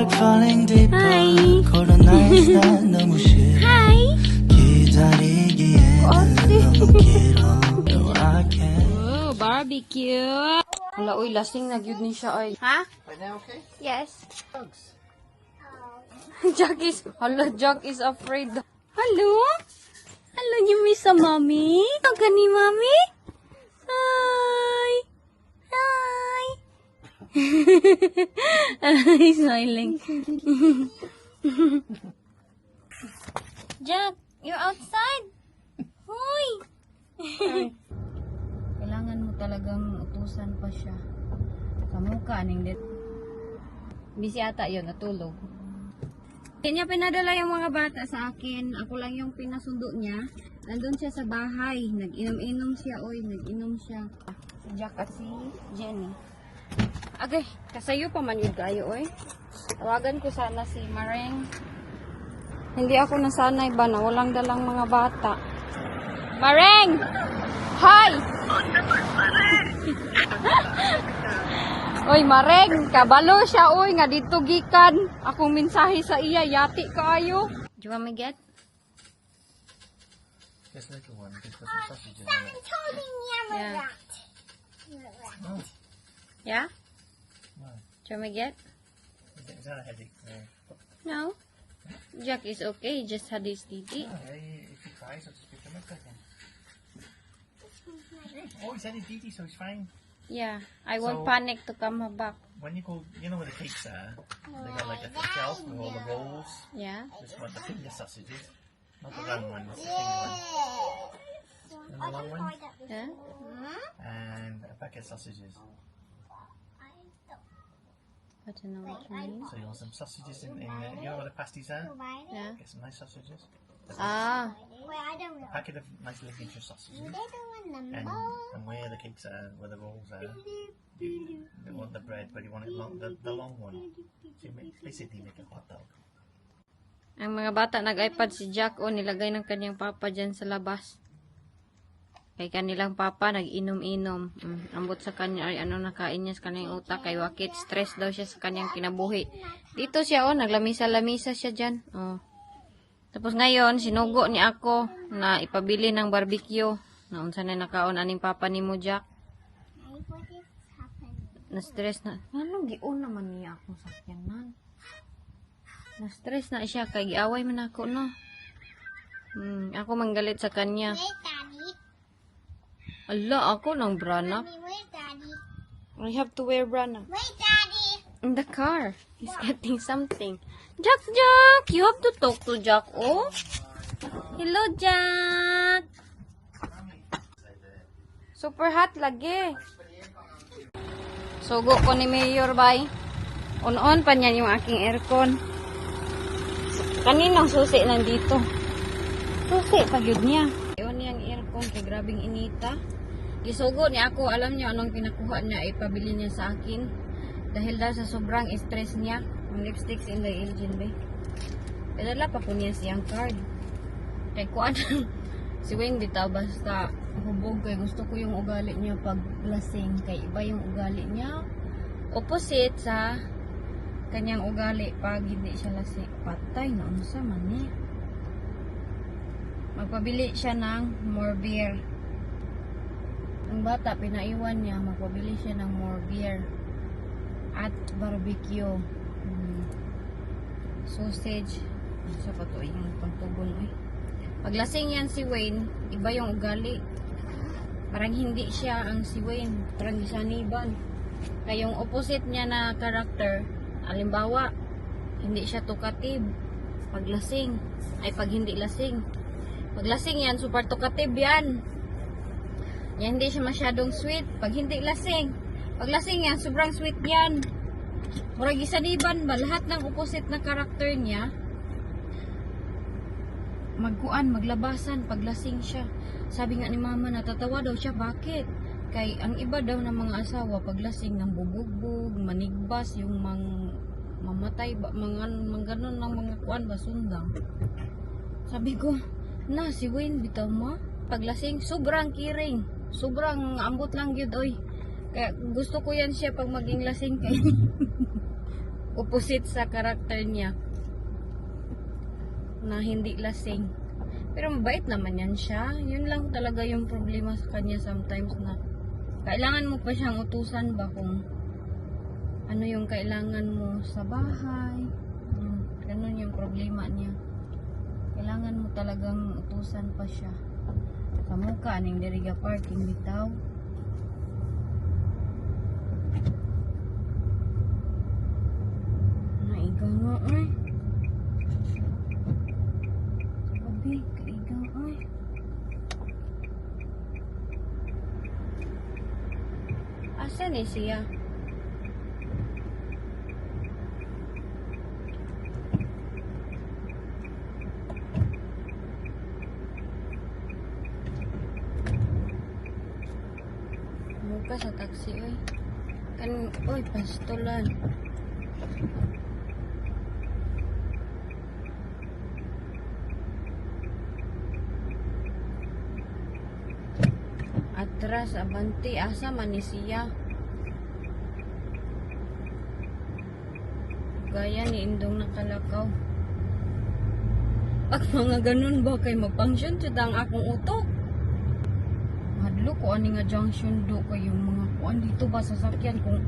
like falling deeper Hi. 코로나의 날 너무 싫어 Hi! 기다리기에는 너무 길어 No I can't Oh, barbecue. Hala, uy, lasing na gyud ni siya ay. Ha? Yes. Jack is, hala, Jack is afraid. Hello? Hello, you miss a mommy? Ang ni mommy? He's smiling. Jack, you're outside. Hoy! Kailangan mo talagang utusan pa siya. Kamukha ning dit. Busy ata yun, natulog. Kanya pinadala yung mga bata sa akin. Ako lang yung pinasundo niya. Nandun siya sa bahay. Nag-inom-inom siya, oy. Nag-inom siya. Si Jack at si Jenny. Agay, kasayo pa man yun kayo, oy. Tawagan ko sana si Mareng. Hindi ako nasanay ba na walang dalang mga bata. Mareng! Hi! Oy, Mareng, kabalo siya, oy, nga dito gikan. Akong mensahe sa iya, yati kaayo. Do you want me get? This little one, just put some sausages in it. Yeah. Yeah? Do you want we get? Is that a headache? No. No. Jack is okay, he just had his TT. if he cries, I'll just pick him up again. Oh, he's had his DT, so he's fine. Yeah, I won't panic to come back. When you go, you know where the cakes are? They got like a shelf with all the rolls. Yeah? Just want the finger sausages. Not the round one, it's the finger one. And the long one. Yeah? And a packet of sausages. I don't know what you mean. So you want some sausages in, in there. You know where the pasties are? Yeah? Get some nice sausages. Ah, A packet of nice Lincolnshire sausages. And, and where the cakes are, where the rolls are. You, you want the bread, but you want it long, the, the long one. So you make, basically make a hot dog. ang mga bata nag-iPad si Jack o nilagay ng kanyang papa dyan sa labas. Kay kanilang papa nag-inom-inom. Mm, ambot sa kanya ay ano nakain niya sa kanyang utak kay wakit stress daw siya sa kanyang kinabuhi. Dito siya oh, naglamisa-lamisa siya dyan. Oh. Tapos ngayon, sinugo ni ako na ipabili ng barbecue. Na unsa na nakaon aning papa ni mo Jack. Na-stress na. Ano giun naman niya akong sakyanan? Na-stress na siya kay giaway man ako no. Hmm, ako manggalit sa kanya. Ala, ako ng brana. I have to wear brana. In the car. He's getting something. Jack, Jack! You have to talk to Jack, oh. Hello, Jack! Super hot lagi. Sugo ko ni Mayor, bay. On-on pa niya yung aking aircon. Kaninang susi nandito. Susi, pagyod niya. Aircon, kay grabing inita. Gisugo niya ako, alam niya anong pinakuha niya, ipabili niya sa akin. Dahil daw sa sobrang stress niya, ang lipsticks in the engine bay. Padala pa po niya siyang card. Kay kuan, si Wing bitaw basta hubog kay gusto ko yung ugali niya pag lasing. Kay iba yung ugali niya. Opposite sa kanyang ugali pag hindi siya lasing. Patay na unsa man ni. Magpabili siya ng more beer. Ang bata, pinaiwan niya, magpabili siya ng more beer. At barbecue. Hmm. Sausage. Sa pa to, yung pangtugon eh. Paglasing yan si Wayne, iba yung ugali. Parang hindi siya ang si Wayne. Parang gisaniban. Kaya yung opposite niya na character, alimbawa, hindi siya tukative. Paglasing, ay pag hindi lasing. Paglasing yan, super tukative yan. Yan, hindi siya masyadong sweet. Pag hindi lasing, pag lasing yan, sobrang sweet yan. Murag isaniban ba, lahat ng opposite na karakter niya, magkuan, maglabasan, paglasing siya. Sabi nga ni mama, natatawa daw siya, bakit? Kay ang iba daw ng mga asawa, paglasing ng bubugbog, manigbas, yung mang mamatay, ba, mga, mga ganun ng mga kuan ba, sundang. Sabi ko, na, si Wayne, bitaw mo, paglasing, sobrang kiring. Sobrang ambot lang yun, oy. Kaya gusto ko yan siya pag maging lasing kay. opposite sa karakter niya na hindi lasing. Pero mabait naman yan siya. Yun lang talaga yung problema sa kanya sometimes na kailangan mo pa siyang utusan ba kung ano yung kailangan mo sa bahay. Hmm, ganun yung problema niya. Kailangan mo talagang utusan pa siya. Kamu ka, aning diriga parking bitaw. Naiga nga ay. Abi, kaiga ay. Asa ni siya? Muka sa taxi oy. Kan oy pastolan. Atras abanti asa man ni siya. Gaya ni Indong nakalakaw. Pag mga ganun ba kay jud ang akong utok. Hadlo ko ani nga junction do kay yung mga kuan dito ba sa sakyan kung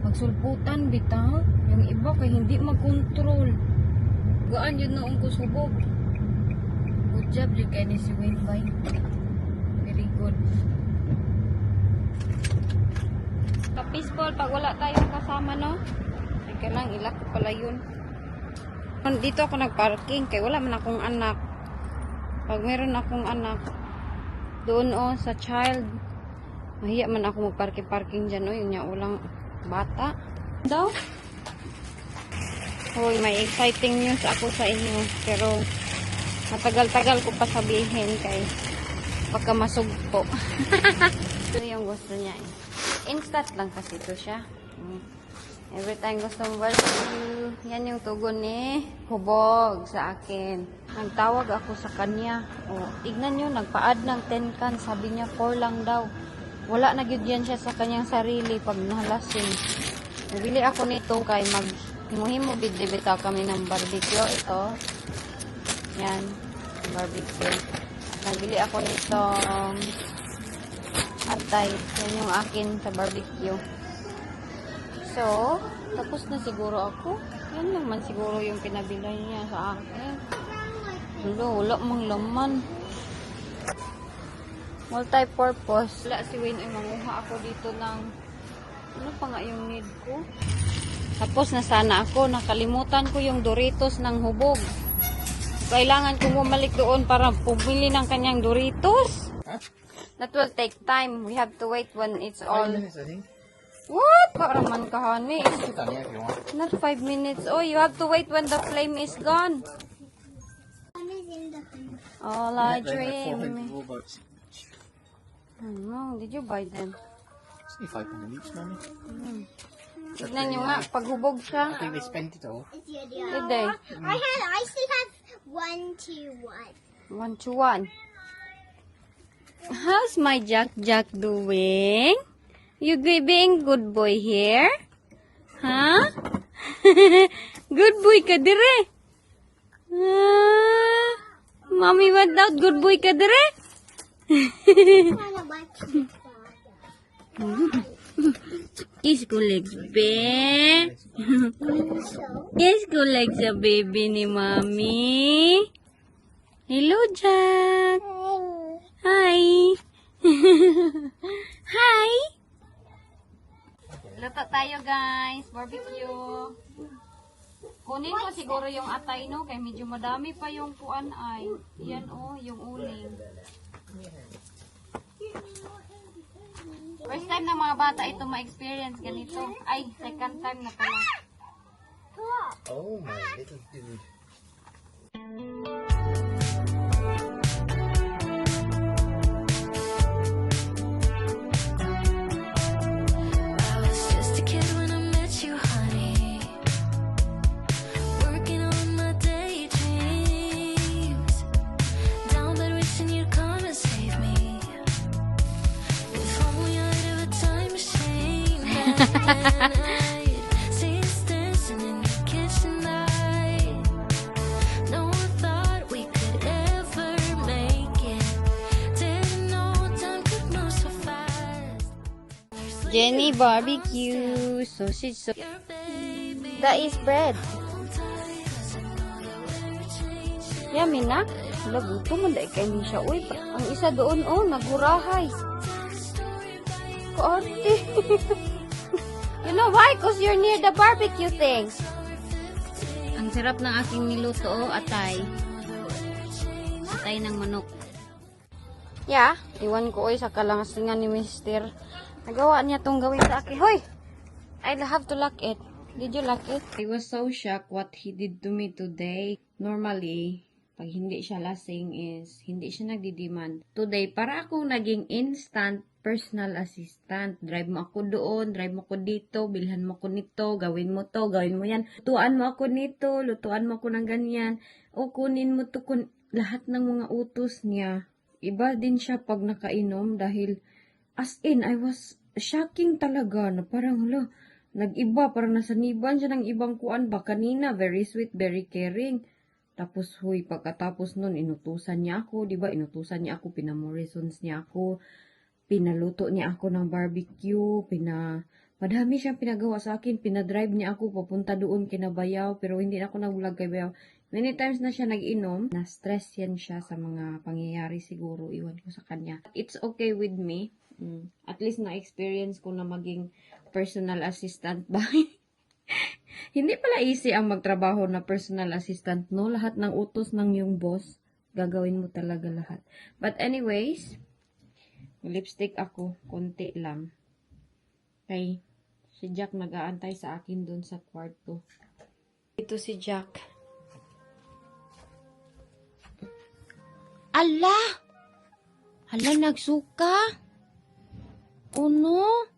magsulputan bitaw yung iba kay hindi mag-control. Gaan yun noong ko subog. Good job ni si Wayne Bay. Very good. Ka-peaceful pag wala tayong kasama no. Ay kailang ilak ko pala yun. Dito ako nagparking kay wala man akong anak. Pag meron akong anak, doon o sa child. Mahiya man ako magparking-parking dyan o yung niya ulang bata. Daw? Hoy, may exciting news ako sa inyo pero matagal-tagal ko pa sabihin kay pagka masugpo. Ito yung gusto niya eh. instant lang kasi ito siya. Mm. Every time gusto mo barbecue, yan yung tugon ni Hubog sa akin. Nagtawag ako sa kanya. O, tignan nyo, nagpa-add ng 10 can. Sabi niya, 4 lang daw. Wala na yan siya sa kanyang sarili pag nalasing. Nabili ako nito kay mag himuhimo bidibita kami ng barbecue. Ito. Yan. Barbecue. Nabili ako nito um, atay. Yan yung akin sa barbecue. So, tapos na siguro ako. Yan naman siguro yung pinabila niya sa akin. Wala, wala mang laman. Multi-purpose. Wala si Wayne ay manguha ako dito ng ano pa nga yung need ko. Tapos na sana ako. Nakalimutan ko yung Doritos ng hubog. Kailangan ko bumalik doon para pumili ng kanyang Doritos. Huh? That will take time. We have to wait when it's all... Five minutes, I think. What? Karaman ka, honey. Not five minutes. Oh, you have to wait when the flame is gone. All I They're like 400 dream. Ano, did you buy them? It's only 500 each, mommy. Tignan nyo nga, paghubog I siya. think they spent it all. Did they? I had. I still have one, two, one. One to one. How's my Jack Jack doing? You being good boy here? Huh? good boy ka dire. Ah, mommy went out. Good boy ka dire. Wanna watch me Kiss ko legs, be. Kiss ko legs sa baby ni mommy. Hello, Jack. Hi. Hi. Luto tayo, guys. Barbecue. Kunin ko siguro yung atay, no? Kaya medyo madami pa yung kuan ay. Yan, oh, yung uling. First time ng mga bata ito ma-experience ganito. Ay, second time na pala. Oh, my little dude. Jenny barbecue sausage. So that is bread. Yummy na. Laguto mo dahil kayo siya. Uy, ang isa doon oh, nagurahay. Kaarte. you know why? Cause you're near the barbecue thing. Ang sarap ng aking niluto, oh, atay. Atay ng manok. Yeah, iwan ko oy sa kalangasingan ni Mister. Nagawa niya tong gawin sa akin. Hoy! I'll have to lock it. Did you lock it? I was so shocked what he did to me today. Normally, pag hindi siya lasing is, hindi siya nagdi-demand. Today, para akong naging instant personal assistant. Drive mo ako doon, drive mo ako dito, bilhan mo ako nito, gawin mo to, gawin mo yan. Lutuan mo ako nito, lutuan mo ako ng ganyan. O kunin mo to, kun lahat ng mga utos niya. Iba din siya pag nakainom dahil as in, I was shocking talaga na parang, hala, nag-iba, parang nasaniban siya ng ibang kuan ba kanina, very sweet, very caring. Tapos, huy, pagkatapos nun, inutusan niya ako, di ba? Inutusan niya ako, pinamorisons niya ako, pinaluto niya ako ng barbecue, pina... Madami siyang pinagawa sa akin, pinadrive niya ako papunta doon kinabayaw, pero hindi na ako nag-vlog kay Bayaw. Many times na siya nag-inom, na-stress yan siya sa mga pangyayari siguro, iwan ko sa kanya. It's okay with me. Mm. At least na-experience ko na maging personal assistant ba? Hindi pala easy ang magtrabaho na personal assistant, no? Lahat ng utos ng yung boss, gagawin mo talaga lahat. But anyways, Lipstick ako, konti lang. Kay, si Jack nag-aantay sa akin dun sa kwarto. Ito si Jack. Ala! Ala, nagsuka! Uno?